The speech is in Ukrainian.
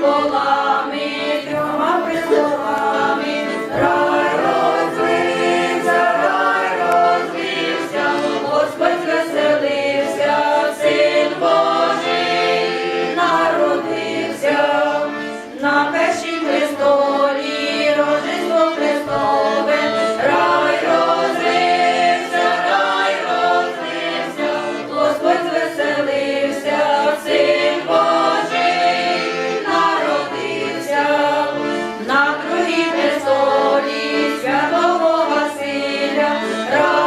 пола Rock.